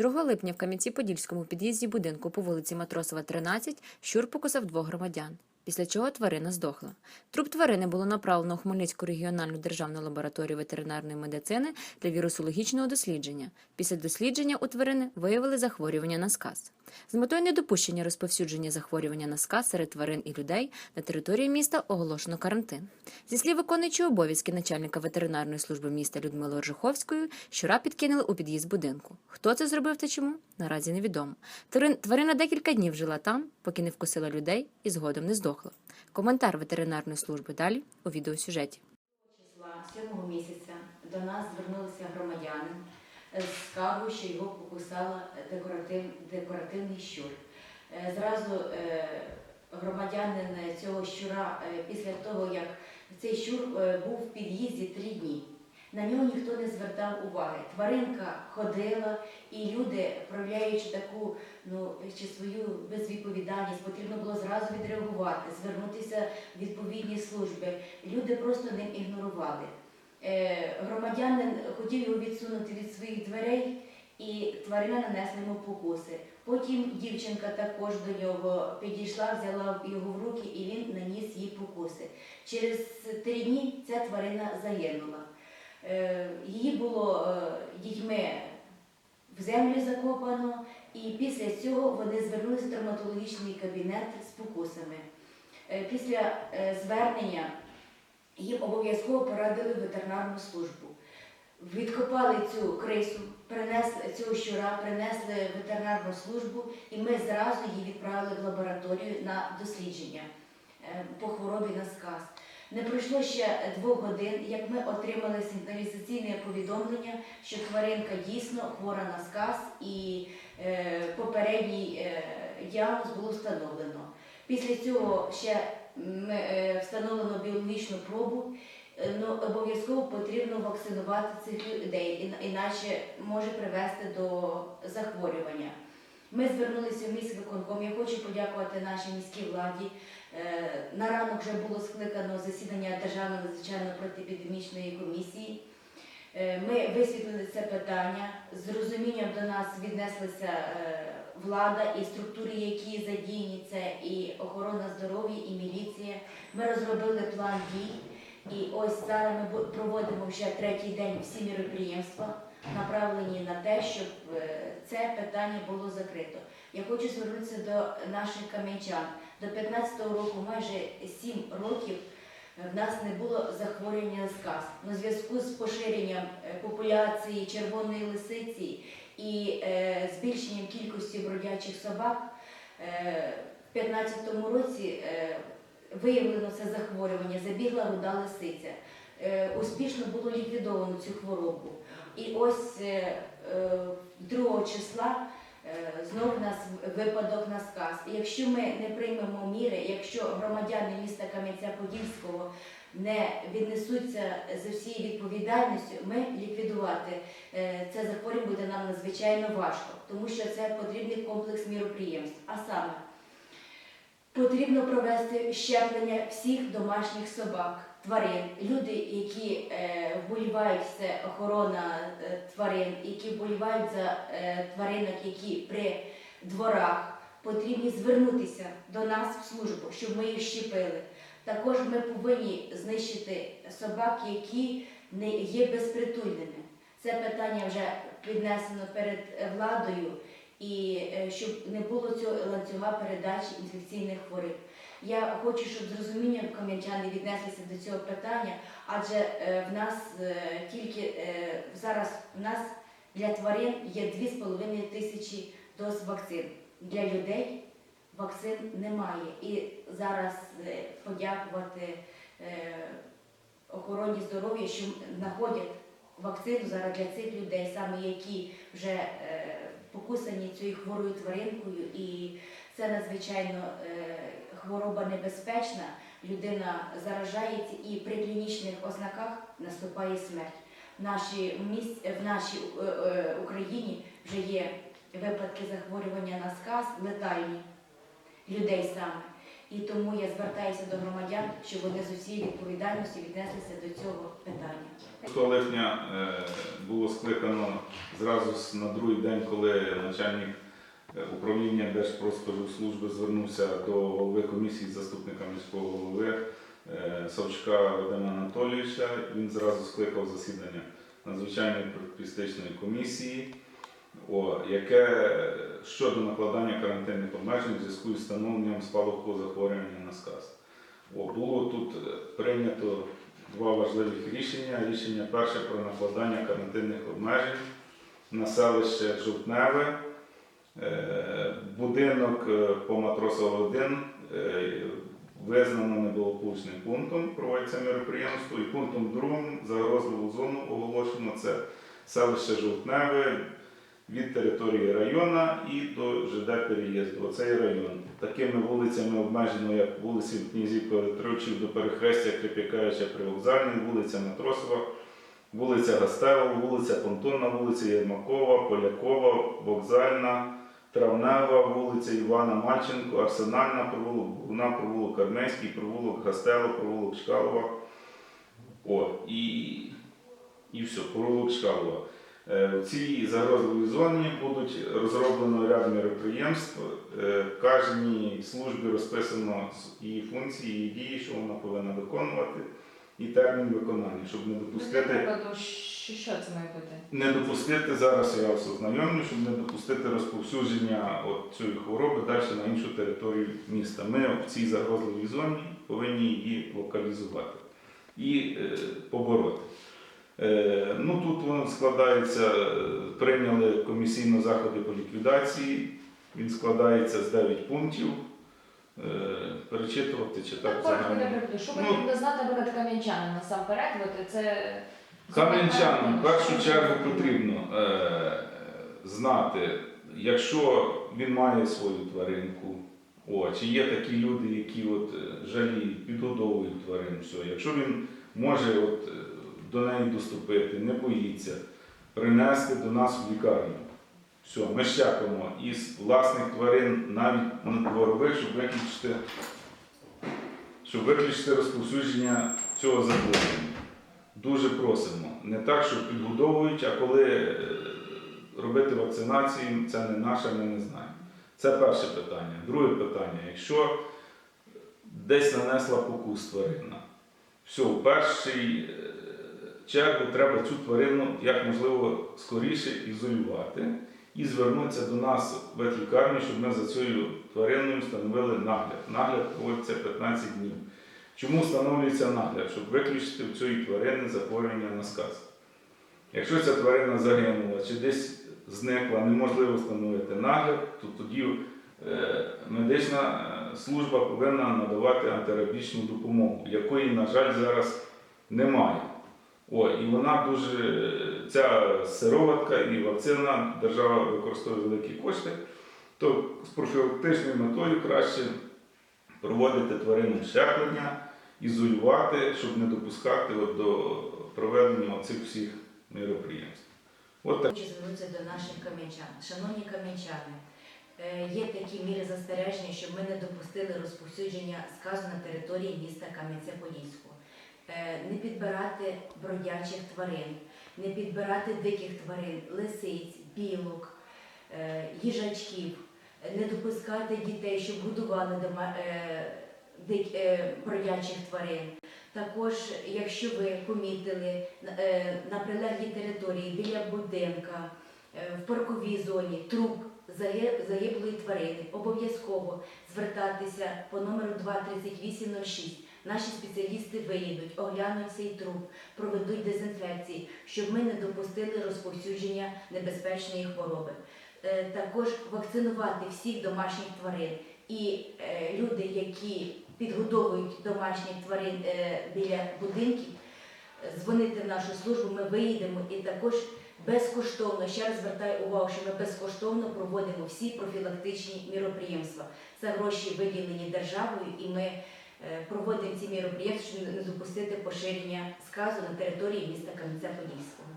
2 липня в Кам'янці-Подільському під'їзді будинку по вулиці Матросова, 13, щур покусав двох громадян, після чого тварина здохла. Труп тварини було направлено у Хмельницьку регіональну державну лабораторію ветеринарної медицини для вірусологічного дослідження. Після дослідження у тварини виявили захворювання на сказ. З метою недопущення розповсюдження захворювання на сказ серед тварин і людей на території міста оголошено карантин. Зі слів виконуючої обов'язки начальника ветеринарної служби міста Людмили Оржиховської, щура підкинули у під'їзд будинку. Хто це зробив та чому, наразі невідомо. Тварина декілька днів жила там, поки не вкусила людей і згодом не здохла. Коментар ветеринарної служби далі у відеосюжеті. 7 місяця до нас звернулися громадяни з що його покусала декоратив, декоративний щур. Е, Зразу е, громадянин цього щура, е, після того, як цей щур був в під'їзді три дні, на нього ніхто не звертав уваги. Тваринка ходила, і люди, проявляючи таку ну, чи свою безвідповідальність, потрібно було зразу відреагувати, звернутися в відповідні служби. Люди просто ним ігнорували. Е, громадянин хотів його відсунути від своїх дверей, і тварина нанесла йому покуси. Потім дівчинка також до нього підійшла, взяла його в руки, і він наніс їй покуси. Через три дні ця тварина загинула. Е, Її було е, дітьми в землю закопано, і після цього вони звернулися в травматологічний кабінет з покусами. Після звернення їм обов'язково порадили ветеринарну службу. Відкопали цю крису, принесли цього щура, принесли ветеринарну службу, і ми зразу її відправили в лабораторію на дослідження е, по хворобі на сказ. Не пройшло ще двох годин, як ми отримали сигналізаційне повідомлення, що тваринка дійсно хвора на сказ, і е, попередній е, діагноз було встановлено. Після цього ще встановлено біологічну пробу. Е, Ну, обов'язково потрібно вакцинувати цих людей, іна- іначе може привести до захворювання. Ми звернулися в міськвиконком. Я хочу подякувати нашій міській владі. Е, На ранок вже було скликано засідання Державної надзвичайно протиепідемічної комісії. Е, Ми висвітлили це питання. З розумінням до нас віднеслися е, влада і структури, які задіяні, це і охорона здоров'я, і міліція. Ми розробили план дій. І ось зараз ми проводимо вже третій день всі міроприємства, направлені на те, щоб е, це питання було закрито. Я хочу звернутися до наших кам'янчан. До 15-го року, майже 7 років, е, в нас не було захворювання на сказ. На зв'язку з поширенням е, популяції червоної лисиці і е, збільшенням кількості бродячих собак, е, в 15-му році е, виявлено це захворювання, забігла руда лисиця. Е, Успішно було ліквідовано цю хворобу. І ось е, е, 2 числа е, знову нас випадок на сказ. Якщо ми не приймемо міри, якщо громадяни міста Кам'янця-Подільського не віднесуться з усією відповідальністю, ми ліквідувати е, це захворювання буде нам надзвичайно важко, тому що це потрібний комплекс міроприємств. А саме Потрібно провести щеплення всіх домашніх собак, тварин. Люди, які е, вболівають це охорона е, тварин, які вболівають за е, тваринок, які при дворах, потрібні звернутися до нас в службу, щоб ми їх щепили. Також ми повинні знищити собак, які не є безпритульними. Це питання вже піднесено перед владою і щоб не було цього ланцюга передачі інфекційних хвороб. Я хочу, щоб з розумінням кам'янчани віднеслися до цього питання, адже е, в нас е, тільки е, зараз в нас для тварин є 2,5 тисячі доз вакцин. Для людей вакцин немає. І зараз подякувати охороні здоров'я, що знаходять вакцину зараз для цих людей, саме які вже покусані цією хворою тваринкою, і це надзвичайно е, хвороба небезпечна. Людина заражається і при клінічних ознаках наступає смерть. В нашій, в нашій е, е, Україні вже є випадки захворювання на сказ летальні людей саме. І тому я звертаюся до громадян, щоб вони з усією відповідальністю віднеслися до цього питання. 6 липня е, було скликано зразу на другий день, коли начальник е, управління Держпродспоживслужби звернувся до голови комісії заступника міського голови е, Савчука Вадима Анатолійовича. Він зразу скликав засідання надзвичайної профілактичної комісії, о, яке щодо накладання карантинних обмежень в зв'язку з встановленням спалаху захворювання на сказ. О, було тут е, прийнято два важливих рішення. Рішення перше про накладання карантинних обмежень на селище Жовтневе. Е, Будинок е, по Матросова 1 е, визнано неблагополучним пунктом, проводиться мероприємство. І пунктом другим загрозливу зону оголошено це селище Жовтневе від території району і до ЖД переїзду. Оцей район. Такими вулицями обмежено, як вулиці Князів Петричів до перехрестя Крип'якевича Привокзальний, вулиця Матросова, вулиця Гастева, вулиця Понтонна, вулиця Єрмакова, Полякова, Вокзальна, Травнева, вулиця Івана Мальченко, Арсенальна, провулок Бугуна, провулок Армейський, провулок Гастело, провулок Чкалова. О, і, і все, провулок Чкалова. Е, В цій загрозливій зоні будуть розроблено ряд мероприємств. Е, Кожній службі розписано її функції, її дії, що вона повинна виконувати, і термін виконання, щоб не допустити. що, що це має бути? Не допустити зараз я вас ознайомлю, щоб не допустити розповсюдження от цієї хвороби далі на іншу територію міста. Ми в цій загрозливій зоні повинні її локалізувати і е, побороти. Е, ну, тут воно складається, е, прийняли комісійно заходи по ліквідації. Він складається з 9 пунктів. Е, перечитувати чи так загально. що Ну, потрібно знати, наприклад, кам'янчанам насамперед, це... Кам'янчанам в першу чергу потрібно е, знати, якщо він має свою тваринку, о, чи є такі люди, які от, жаліють, підгодовують тварин, все. якщо він може от, до неї доступити, не боїться, принести до нас в лікарню. Все, ми щепимо із власних тварин навіть на дворових, щоб виключити, щоб виключити розповсюдження цього захворювання. Дуже просимо. Не так, що підгодовують, а коли е, робити вакцинацію, це не наше, ми не знаємо. Це перше питання. Друге питання. Якщо десь нанесла покус тварина, все, в першій е, чергу треба цю тварину як можливо скоріше ізолювати і звернутися до нас в ветлікарню, щоб ми за цією твариною встановили нагляд. Нагляд проводиться 15 днів. Чому встановлюється нагляд? Щоб виключити в цієї тварини захворювання на сказ. Якщо ця тварина загинула чи десь зникла, неможливо встановити нагляд, то тоді е, медична е, служба повинна надавати антирабічну допомогу, якої, на жаль, зараз немає. О, і вона дуже, ця сироватка і вакцина, держава використовує великі кошти, то з профілактичною метою краще проводити тваринне щеплення, ізолювати, щоб не допускати от до проведення цих всіх мероприємств. От так. Звернутися до наших кам'янчан. Шановні кам'янчани, е, є такі міри застереження, щоб ми не допустили розповсюдження сказу на території міста Кам'янця-Подільського. Е, Не підбирати бродячих тварин, не підбирати диких тварин, лисиць, білок, е, їжачків, не допускати дітей, щоб годували е, бродячих тварин. Також, якщо ви помітили на прилеглій території біля будинка, в парковій зоні труп загиблої тварини, обов'язково звертатися по номеру 23806. Наші спеціалісти виїдуть, оглянуть цей труп, проведуть дезінфекції, щоб ми не допустили розповсюдження небезпечної хвороби. Е, Також вакцинувати всіх домашніх тварин і е, люди, які підгодовують домашніх тварин е, біля будинків, дзвонити в нашу службу, ми виїдемо і також безкоштовно, ще раз звертаю увагу, що ми безкоштовно проводимо всі профілактичні міроприємства. Це гроші виділені державою, і ми проводимо ці міроприємства, щоб не допустити поширення сказу на території міста Кам'янця-Подільського.